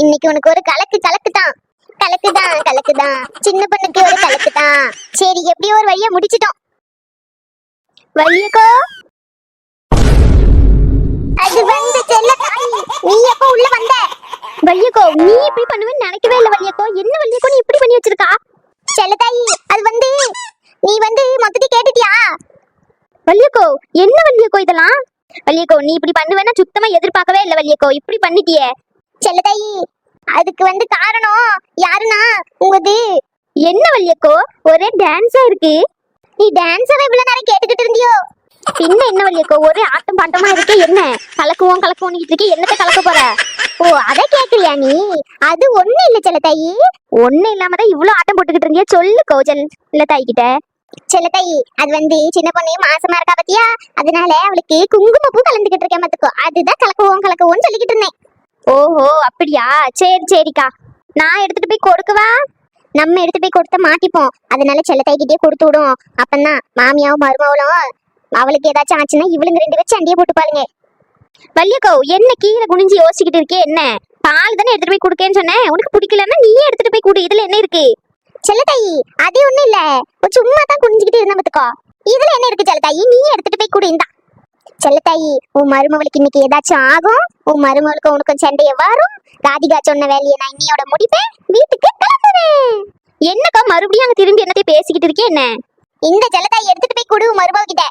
இன்னைக்கு உனக்கு ஒரு கலக்கு கலக்கு தான் கலக்கு தான் கலக்கு தான் சின்ன பொண்ணுக்கு ஒரு கலக்கு தான் சரி எப்படியோ ஒரு வழியா முடிச்சிட்டோம்? வழியக்கோ? அது வந்து செல்ல நீ எப்போ உள்ள வந்த? வள்ளியக்கோ நீ இப்படி பண்ணுவேன்னு நினைக்கவே இல்லை வள்ளியக்கோ என்ன வள்ளியக்கோ நீ இப்படி பண்ணி வச்சிருக்கா? செல்ல தாயி அது வந்து நீ வந்து மொத்தத்தையும் கேட்டுட்டியா? வள்ளியக்கோ என்ன வள்ளியக்கோ இதெல்லாம்? வள்ளியக்கோ நீ இப்படி பண்ணுவேன்னா சுத்தமா எதிர்பார்க்கவே இல்லை வள்ளியக்கோ இப்படி பண்ணிட்டியே. செல்லதாயி. அதுக்கு வந்து காரணம் யாருன்னா உங்கது. என்ன வழியக்கோ ஒரே டான்ஸா இருக்கு. நீ டான்ஸரை இவ்வளவு நேரம் கேட்டுக்கிட்டு இருந்தியோ? பின்ன என்ன வழியக்கோ ஒரே ஆட்டம் பாட்டமா இருக்கு. என்ன? கலக்குவோம் கலக்குவோம் இருக்கே. என்னத்தை கலக்க போற? ஓ அத கேக்குறியா நீ? அது ஒண்ணு இல்ல செல்லத்தாயி ஒண்ணு இல்லாம தான் இவ்வளவு ஆட்டம் போட்டுக்கிட்டு இருந்தியா. சொல்லு கௌஜல் இல்ல தாய் கிட்ட செல்லத்தாயி அது வந்து சின்ன பொண்ணையும் மாசமா இருக்கா பத்தியா? அதனால அவளுக்கு குங்குமப்பூ கலந்துகிட்டு இருக்கேன் பாத்துக்கோ. அதுதான் கலக்குவோம் கலக்குவோம்னு சொல்லிக்கிட்டு இருந்தேன். ஓஹோ அப்படியா? சரி சரிக்கா. நான் எடுத்துட்டு போய் கொடுக்கவா? நம்ம எடுத்துட்டு போய் கொடுத்த மாட்டிப்போம். அதனால செல்லத்தாய்கிட்டே கொடுத்து விடுவோம். அப்பந்தான் மாமியாவும் மருமவளும் அவளுக்கு ஏதாச்சும் ஆச்சுன்னா இவளுங்க ரெண்டு பேரும் சண்டையை போட்டு பாருங்க. வள்ளியக்கோ என்ன கீழே குனிஞ்சு யோசிச்சுக்கிட்டு இருக்கே என்ன? பால் தானே எடுத்துட்டு போய் கொடுக்கேன்னு சொன்னேன். உனக்கு பிடிக்கலன்னா நீயே எடுத்துட்டு போய் கொடு. இதுல என்ன இருக்கு? செல்லத்தாயி அது ஒண்ணும் இல்ல. சும்மா தான் குனிஞ்சுக்கிட்டு இருந்த பத்துக்கோ. இதுல என்ன இருக்கு செல்லத்தாயி? நீயே எடுத்துட்டு போய் கொடு இந்தா. செல்லத்தாயி உன் மருமவளுக்கு இன்னைக்கு ஏதாச்சும் ஆகும்? உன் மருமவளுக்கு உனக்கும் சண்டைய வரும். ராதிகா சொன்ன வேலையை நான் இன்னையோட முடிப்பேன். வீட்டுக்கு கிளம்புவேன் என்னக்கா மறுபடியும் அங்க திரும்பி என்னத்தை பேசிக்கிட்டு இருக்கேன் என்ன? இந்த செல்லத்தாயி எடுத்துட்டு போய் கொடு மருமவ கிட்ட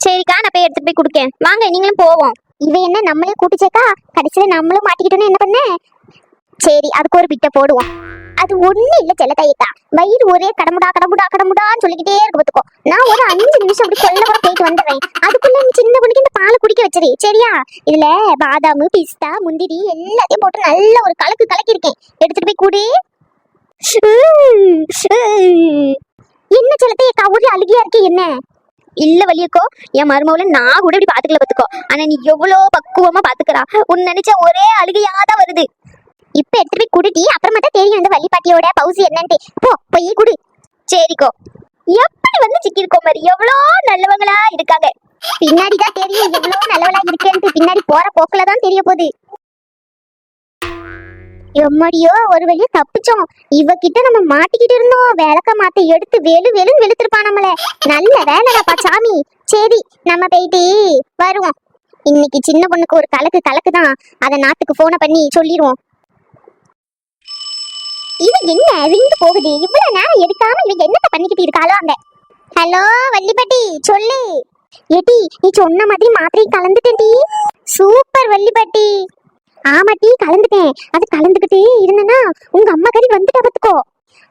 சரிக்கா நான் போய் எடுத்துட்டு போய் கொடுக்கேன். வாங்க நீங்களும் போவோம். இவ என்ன நம்மளே கூட்டிச்சேக்கா? கடைசியில நம்மளும் மாட்டிக்கிட்டோன்னு என்ன பண்ண? சரி அதுக்கு ஒரு பிட்ட போடுவோம். அது ஒண்ணு இல்ல செல்லத்தாயிக்கா. வயிறு ஒரே கடமுடா கடமுடா கடமுடான்னு சொல்லிக்கிட்டே இருக்கு பாத்துக்கோ. நான் ஒரு அஞ்சு நிமிஷம் அப்படி கொல்ல போயிட்டு வந்துடுறேன். அதுக்குள்ள சின்ன பொண்ணுக்கு இந்த பாலை குடிக்க வச்சிரு சரியா? இதுல பாதாம் பிஸ்தா முந்திரி எல்லாத்தையும் போட்டு நல்ல ஒரு கலக்கு கலக்கி இருக்கேன் எடுத்துட்டு போய் குடி. என்ன செல்லத்தையக்கா கவுரி அழுகியா இருக்கு என்ன? இல்ல வலியக்கோ என் மருமவுல நான் கூட இப்படி பாத்துக்கல பாத்துக்கோ. ஆனா நீ எவ்வளவு பக்குவமா பாத்துக்கறா. உன் நினைச்ச ஒரே அழுகையாதான் வருது. இப்ப எடுத்து போய் குடிட்டி அப்புறமா தான் தெரியும் அந்த வள்ளிப்பாட்டியோட பவுசி என்னன்ட்டு. போ போய் குடி. சரிக்கோ. எப்படி வந்து சிக்கிருக்கோம் மாதிரி எவ்வளோ நல்லவங்களா இருக்காங்க. பின்னாடி தான் தெரியும். எவ்வளவு நல்லவளா இருக்கேன்ட்டு பின்னாடி போற போக்குல தான் தெரிய போகுது. எம்மாடியோ ஒரு வழியா தப்பிச்சோம். இவகிட்ட நம்ம மாட்டிக்கிட்டு இருந்தோம். விளக்க மாத்த எடுத்து வெளு வெளுன்னு வெளுத்திருப்பா நம்மள. நல்ல வேலைடாப்பா சாமி. சரி நம்ம போயிட்டு வருவோம். இன்னைக்கு சின்ன பொண்ணுக்கு ஒரு கலக்கு கலக்கு தான் அதை நாத்துக்கு போனை பண்ணி சொல்லிடுவோம் இது என்ன விழுந்து போகுது? இவ்வளவு நேரம் எடுக்காம இவங்க என்னத்த பண்ணிக்கிட்டு இருக்காளோ அந்த ஹலோ வள்ளிப்பட்டி. ஏட்டி ஏடி நீ சொன்ன மாதிரி மாத்திரை கலந்துட்டேன்டி. சூப்பர் வள்ளிப்பட்டி. ஆமாட்டி கலந்துட்டேன். அது கலந்துக்கிட்டே இருந்தனா உங்க அம்மா கறி வந்துட்டா பாத்துக்கோ.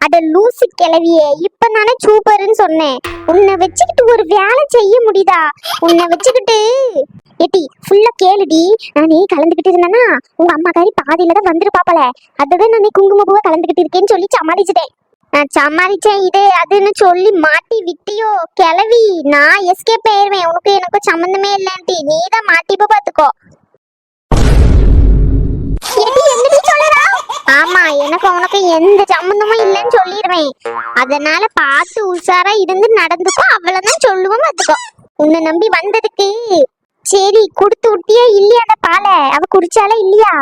அட லூசு கிளவியே இப்ப நானே சூப்பர்னு சொன்னேன். உன்னை வச்சுக்கிட்டு ஒரு வேலை செய்ய முடியுதா? உன்னை வச்சுக்கிட்டு. ஏட்டி ஃபுல்லா கேளுடி. நானே கலந்துக்கிட்டு இருந்தேன்னா உங்க அம்மா கறி பாதியில தான் வந்துருப்பாப்பல அதுதான் நானே குங்குமப்பூவை கலந்துக்கிட்டு இருக்கேன்னு சொல்லி சமாளிச்சிட்டேன். நான் சமாளிச்சேன் இது அதுன்னு சொல்லி மாட்டி விட்டியோ. கிளவி நான் எஸ்கேப் ஆயிருவேன். உனக்கு எனக்கும் சம்மந்தமே இல்லன்ட்டி நீ தான் மாட்டிப்ப பாத்துக்கோ. ஆமா எனக்கு உனக்கு எந்த சம்மந்தமும் இல்லைன்னு சொல்லிடுவேன். அதனால பார்த்து உஷாரா இருந்து நடந்துக்கோ. அவ்வளவுதான் சொல்லுவோம் பாத்துக்கோ. உன்னை நம்பி வந்ததுக்கு. சரி கொடுத்து விட்டியா இல்லையா அந்த பாலை? அவ குடிச்சாலே இல்லையா?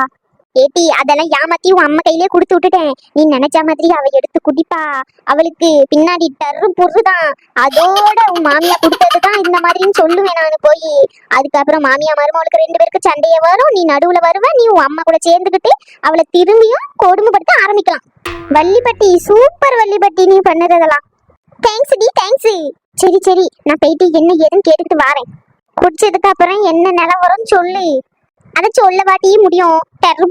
ஏட்டி அதெல்லாம் ஏமாத்தி உன் அம்மா கையிலே கொடுத்து விட்டுட்டேன். நீ நினைச்ச மாதிரி அவ எடுத்து குடிப்பா. அவளுக்கு பின்னாடி டர்ரு பொருதான் அதோட உன் மாமியா கொடுத்ததுதான் இந்த மாதிரின்னு சொல்லுவேன் நான் போய். அதுக்கப்புறம் மாமியா மருமகளுக்கு ரெண்டு பேருக்கு சண்டைய வரும். நீ நடுவுல வருவ நீ உன் அம்மா கூட சேர்ந்துக்கிட்டு அவளை திரும்பியும் கொடுமைப்படுத்த ஆரம்பிக்கலாம். வள்ளிப்பட்டி சூப்பர் வள்ளிப்பட்டி நீ பண்ணுறதெல்லாம் தேங்க்ஸ் டி தேங்க்ஸ் சரி சரி நான் போயிட்டு என்ன ஏதுன்னு கேட்டுக்கிட்டு வரேன். குடிச்சதுக்கு அப்புறம் என்ன நிலவரம் சொல்லு. அதை சொல்ல வாட்டியே முடியும் டெர்ரு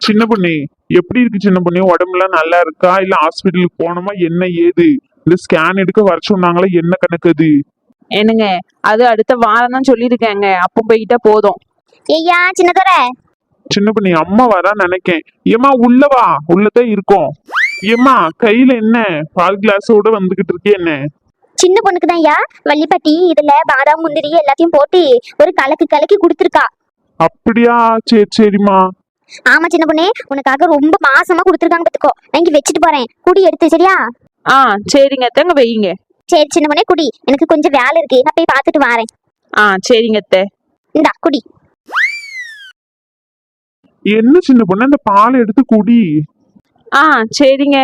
சின்ன பொண்ணு எப்படி இருக்கு சின்ன பொண்ணு? உடம்புலாம் நல்லா இருக்கா? இல்ல ஹாஸ்பிட்டலுக்கு போனோமா? என்ன ஏது? இந்த ஸ்கேன் எடுக்க வர சொன்னாங்களா? என்ன கணக்கு அது? என்னங்க அது அடுத்த வாரம் தான் சொல்லியிருக்கேங்க. அப்போ போய்கிட்டா போதும். ஐயா சின்னதோர சின்ன பொண்ணு அம்மா வரா நினைக்கேன். ஏமா உள்ள வா. உள்ளதான் இருக்கோம். ஏம்மா கையில என்ன? பால் கிளாஸோட வந்துகிட்டு இருக்கே என்ன? சின்ன பொண்ணுக்கு தான் ஐயா. வள்ளிப்பட்டி இதுல பாதாம் முந்திரி எல்லாத்தையும் போட்டு ஒரு கலக்கு கலக்கி கொடுத்துருக்கா. அப்படியா? சரி சரிம்மா. ஆமா சின்ன பொண்ணே. உனக்காக ரொம்ப மாசமா கொடுத்துருக்காங்க பாத்துக்கோ. நான் இங்க வச்சுட்டு போறேன். குடி எடுத்து சரியா? ஆ சரிங்க அத்தை. அங்க வைங்க சரி சின்ன பொண்ணே குடி. எனக்கு கொஞ்சம் வேலை இருக்கு. நான் போய் பார்த்துட்டு வரேன். ஆ சரிங்க அத்தை. இந்தா குடி. என்ன சின்ன பொண்ணு? அந்த பாலை எடுத்து குடி. ஆ சரிங்க.